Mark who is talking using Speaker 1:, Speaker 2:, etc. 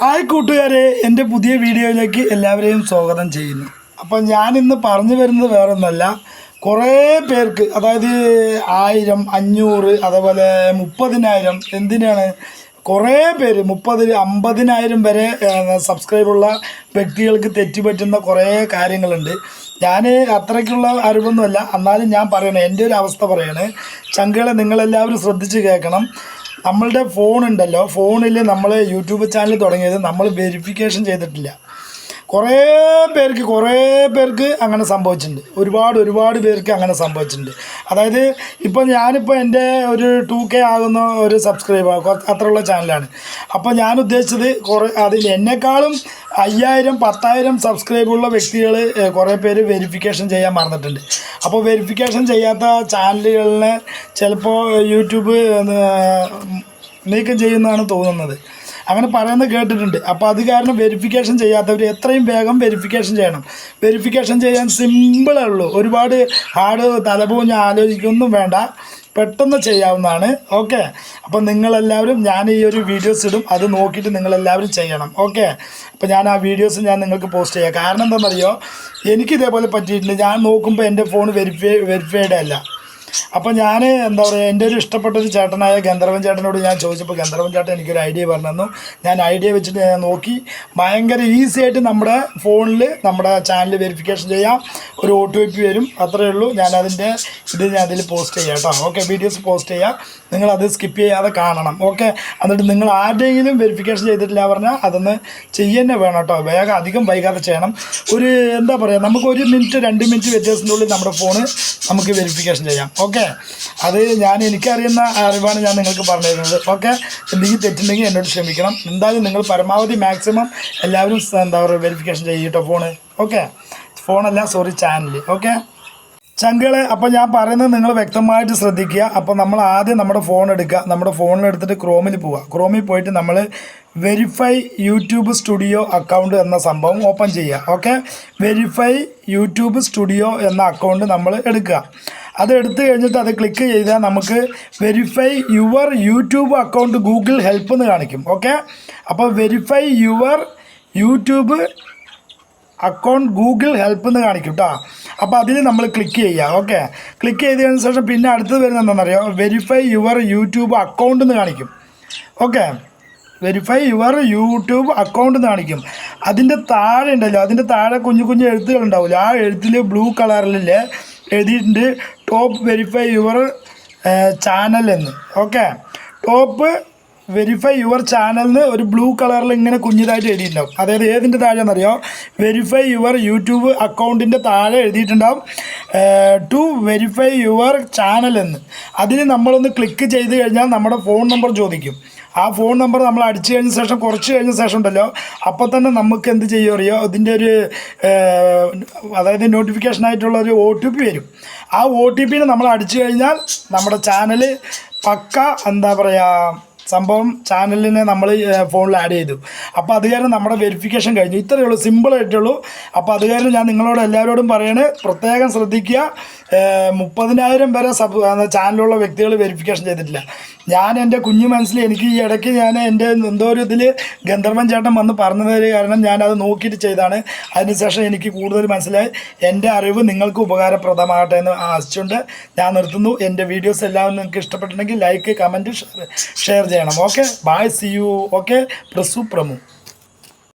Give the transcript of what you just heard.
Speaker 1: Hi കൂട്ടുകാരെ എന്റെ പുതിയ വീഡിയോയിലേക്ക് എല്ലാവരെയും സ്വാഗതം ചെയ്യുന്നു. അപ്പം ഞാനിന്ന് പറഞ്ഞു വരുന്നത് വേറൊന്നല്ല. കുറേ പേർക്ക് അതായത് ആയിരം അഞ്ഞൂറ് അതേപോലെ മുപ്പതിനായിരം എന്തിനാണ്? കുറേ പേര് മുപ്പത് അമ്പതിനായിരം വരെ സബ്സ്ക്രൈബുള്ള വ്യക്തികൾക്ക് തെറ്റുപറ്റുന്ന കുറേ കാര്യങ്ങളുണ്ട്. ഞാൻ അത്രയ്ക്കുള്ള അറിവൊന്നുമല്ല. എന്നാലും ഞാൻ പറയണേ എന്റെ ഒരു അവസ്ഥ പറയണേ ചങ്കുകളെ നിങ്ങളെല്ലാവരും ശ്രദ്ധിച്ച് കേൾക്കണം. നമ്മളുടെ ഫോൺ ഉണ്ടല്ലോ. ഫോണിൽ നമ്മൾ യൂട്യൂബ് ചാനൽ തുടങ്ങിയത് നമ്മൾ വെരിഫിക്കേഷൻ ചെയ്തിട്ടില്ല. കുറേ പേർക്ക് കുറേ പേർക്ക് അങ്ങനെ സംഭവിച്ചിട്ടുണ്ട്. ഒരുപാട് ഒരുപാട് പേർക്ക് അങ്ങനെ സംഭവിച്ചിട്ടുണ്ട്. അതായത് ഇപ്പോൾ ഞാനിപ്പോൾ എന്റെ ഒരു ടു കെ ആകുന്ന ഒരു സബ്സ്ക്രൈബർ അത്രയുള്ള ചാനലാണ് അപ്പോൾ ഞാൻ ഉദ്ദേശിച്ചത് കുറേ അതിൽ എന്നെക്കാളും അയ്യായിരം പത്തായിരം സബ്സ്ക്രൈബുള്ള വ്യക്തികൾ കുറേ പേര് വെരിഫിക്കേഷൻ ചെയ്യാൻ മറന്നിട്ടുണ്ട്. അപ്പോൾ വെരിഫിക്കേഷൻ ചെയ്യാത്ത ചാനലുകളിനെ ചിലപ്പോൾ യൂട്യൂബ് നീക്കം ചെയ്യുന്നതാണ് തോന്നുന്നത്. അങ്ങനെ പറയുന്നത് കേട്ടിട്ടുണ്ട്. അപ്പോൾ അത് കാരണം വെരിഫിക്കേഷൻ ചെയ്യാത്തവർ എത്രയും വേഗം വെരിഫിക്കേഷൻ ചെയ്യണം. വെരിഫിക്കേഷൻ ചെയ്യാൻ സിമ്പിളേ ഉള്ളൂ ഒരുപാട് ഹാർഡ് തലപോഞ്ഞ് ആലോചിക്കൊന്നും വേണ്ട. പെട്ടെന്ന് ചെയ്യാവുന്നതാണ്. ഓക്കെ അപ്പം നിങ്ങളെല്ലാവരും ഞാൻ ഈ ഒരു വീഡിയോസ് ഇടും. അത് നോക്കിയിട്ട് നിങ്ങളെല്ലാവരും ചെയ്യണം. ഓക്കെ അപ്പം ഞാൻ ആ വീഡിയോസ് ഞാൻ നിങ്ങൾക്ക് പോസ്റ്റ് ചെയ്യാം. കാരണം എന്താണെന്നറിയോ? എനിക്ക് ഇതേപോലെ പറ്റിയിട്ടുണ്ട്. ഞാൻ നോക്കുമ്പോൾ എന്റെ ഫോൺ വെരിഫൈ വെരിഫൈഡ് അല്ല. അപ്പോൾ ഞാൻ എന്താ പറയുക എന്റെ ഒരു ഇഷ്ടപ്പെട്ട ഒരു ചേട്ടനായ ഗന്ധർവൻ ചേട്ടനോട് ഞാൻ ചോദിച്ചപ്പോൾ ഗന്ധർവൻ ചേട്ടൻ എനിക്കൊരു ഐഡിയ പറഞ്ഞു തന്നു ഞാൻ ഐഡിയ വെച്ചിട്ട് ഞാൻ നോക്കി. ഭയങ്കര ഈസി ആയിട്ട് നമ്മുടെ ഫോണിൽ നമ്മുടെ ചാനൽ വെരിഫിക്കേഷൻ ചെയ്യാം. ഒരു ഒ ടി പി വരും. അത്രയേ ഉള്ളൂ. ഞാനതിന്റെ ഇത് ഞാൻ അതിൽ പോസ്റ്റ് ചെയ്യാം കേട്ടോ. ഓക്കെ വീഡിയോസ് പോസ്റ്റ് ചെയ്യാം. നിങ്ങളത് സ്കിപ്പ് ചെയ്യാതെ കാണണം. ഓക്കെ എന്നിട്ട് നിങ്ങൾ ആരുടെയെങ്കിലും വെരിഫിക്കേഷൻ ചെയ്തിട്ടില്ല പറഞ്ഞാൽ അതൊന്ന് ചെയ്യുന്നേ വേണം കേട്ടോ. വേഗം അധികം വൈകാതെ ചെയ്യണം. ഒരു എന്താ പറയുക നമുക്ക് ഒരു മിനിറ്റ് രണ്ട് മിനിറ്റ് വ്യത്യാസത്തിനുള്ളിൽ നമ്മുടെ ഫോണ് നമുക്ക് വെരിഫിക്കേഷൻ ചെയ്യാം. ഓക്കെ അത് ഞാൻ എനിക്കറിയുന്ന അറിവാണ് ഞാൻ നിങ്ങൾക്ക് പറഞ്ഞു തരുന്നത് ഓക്കെ എന്തെങ്കിലും തെറ്റുണ്ടെങ്കിൽ എന്നോട് ക്ഷമിക്കണം. എന്തായാലും നിങ്ങൾ പരമാവധി മാക്സിമം എല്ലാവരും എന്താ പറയുക വെരിഫിക്കേഷൻ ചെയ്യട്ടോ ഫോണ് ഓക്കെ ഫോണല്ല സോറി ചാനൽ ഓക്കെ ചങ്കളെ അപ്പോൾ ഞാൻ പറയുന്നത് നിങ്ങൾ വ്യക്തമായിട്ട് ശ്രദ്ധിക്കുക. അപ്പോൾ നമ്മൾ ആദ്യം നമ്മുടെ ഫോൺ എടുക്കുക. നമ്മുടെ ഫോണിൽ എടുത്തിട്ട് ക്രോമിൽ പോവുക. ക്രോമിൽ പോയിട്ട് നമ്മൾ വെരിഫൈ യൂട്യൂബ് സ്റ്റുഡിയോ അക്കൗണ്ട് എന്ന സംഭവം ഓപ്പൺ ചെയ്യുക. ഓക്കെ വെരിഫൈ യൂട്യൂബ് സ്റ്റുഡിയോ എന്ന അക്കൗണ്ട് നമ്മൾ എടുക്കുക. അത് എടുത്തു കഴിഞ്ഞിട്ട് അത് ക്ലിക്ക് ചെയ്താൽ നമുക്ക് verify your YouTube account Google help എന്ന് കാണിക്കും. ഓക്കെ അപ്പോൾ verify your YouTube account Google help എന്ന് കാണിക്കും കേട്ടോ അപ്പോൾ അതിൽ നമ്മൾ ക്ലിക്ക് ചെയ്യുക. ഓക്കെ ക്ലിക്ക് ചെയ്തതിന് ശേഷം പിന്നെ അടുത്തത് വരുന്നത് എന്താണെന്നറിയോ? വെരിഫൈ യുവർ യൂട്യൂബ് അക്കൗണ്ട് എന്ന് കാണിക്കും. Okay verify your YouTube account എന്ന് കാണിക്കും. അതിന്റെ താഴെ ഉണ്ടല്ലോ. അതിന്റെ താഴെ കുഞ്ഞു കുഞ്ഞു എഴുത്തുകൾ ഉണ്ടാവില്ല ആ എഴുത്തിൽ ബ്ലൂ കളറിൽ എഴുതിയിട്ടുണ്ട് ടോപ്പ് വെരിഫൈ യുവർ ചാനൽ എന്ന്. ഓക്കെ ടോപ്പ് വെരിഫൈ യുവർ ചാനലിന് ഒരു ബ്ലൂ കളറിൽ ഇങ്ങനെ കുഞ്ഞിതായിട്ട് എഴുതിയിട്ടുണ്ടാവും. അതായത് ഏതിന്റെ താഴെ എന്നറിയോ വെരിഫൈ യുവർ യൂട്യൂബ് അക്കൗണ്ടിന്റെ താഴെ എഴുതിയിട്ടുണ്ടാവും. ടു വെരിഫൈ യുവർ ചാനൽ എന്ന്. അതിന് നമ്മളൊന്ന് ക്ലിക്ക് ചെയ്ത് കഴിഞ്ഞാൽ നമ്മുടെ ഫോൺ നമ്പർ ചോദിക്കും. ആ ഫോൺ നമ്പർ നമ്മൾ അടിച്ചു കഴിഞ്ഞ ശേഷം കുറച്ച് കഴിഞ്ഞ ശേഷം ഉണ്ടല്ലോ അപ്പോൾ തന്നെ നമുക്ക് എന്ത് ചെയ്യുമോ അറിയോ? ഇതിന്റെ ഒരു അതായത് നോട്ടിഫിക്കേഷൻ ആയിട്ടുള്ള ഒരു ഒ ടി പി വരും. ആ ഒ ടി പിനെ നമ്മൾ അടിച്ചു കഴിഞ്ഞാൽ നമ്മുടെ ചാനൽ പക്ക എന്താ പറയുക സംഭവം ചാനലിനെ നമ്മൾ ഫോണിൽ ആഡ് ചെയ്തു. അപ്പോൾ അത് കാരണം നമ്മുടെ വെരിഫിക്കേഷൻ കഴിഞ്ഞു. ഇത്രയേ ഉള്ളൂ സിമ്പിളായിട്ടുള്ളൂ അപ്പോൾ അത് കാരണം ഞാൻ നിങ്ങളോട് എല്ലാവരോടും പറയണേ പ്രത്യേകം ശ്രദ്ധിക്കുക. മുപ്പതിനായിരം വരെ സബ് ചാനലുള്ള വ്യക്തികൾ വെരിഫിക്കേഷൻ ചെയ്തിട്ടില്ല. ഞാൻ എന്റെ കുഞ്ഞു മനസ്സിൽ എനിക്ക് ഈ ഇടയ്ക്ക് ഞാൻ എന്റെ എന്തോ ഒരു ഇതിൽ ഗന്ധർവൻ ചേട്ടൻ വന്ന് പറഞ്ഞത് കാരണം ഞാനത് നോക്കിയിട്ട് ചെയ്താണ്. അതിനുശേഷം എനിക്ക് കൂടുതൽ മനസ്സിലായി. എന്റെ അറിവ് നിങ്ങൾക്ക് ഉപകാരപ്രദമാകട്ടെ എന്ന് ആശിച്ചുകൊണ്ട് ഞാൻ നിർത്തുന്നു. എന്റെ വീഡിയോസ് എല്ലാം നിങ്ങൾക്ക് ഇഷ്ടപ്പെട്ടിട്ടുണ്ടെങ്കിൽ ലൈക്ക് കമന്റ് ഷെയർ ചെയ്യണം. Okay bye see you okay പ്രസു പ്രമു.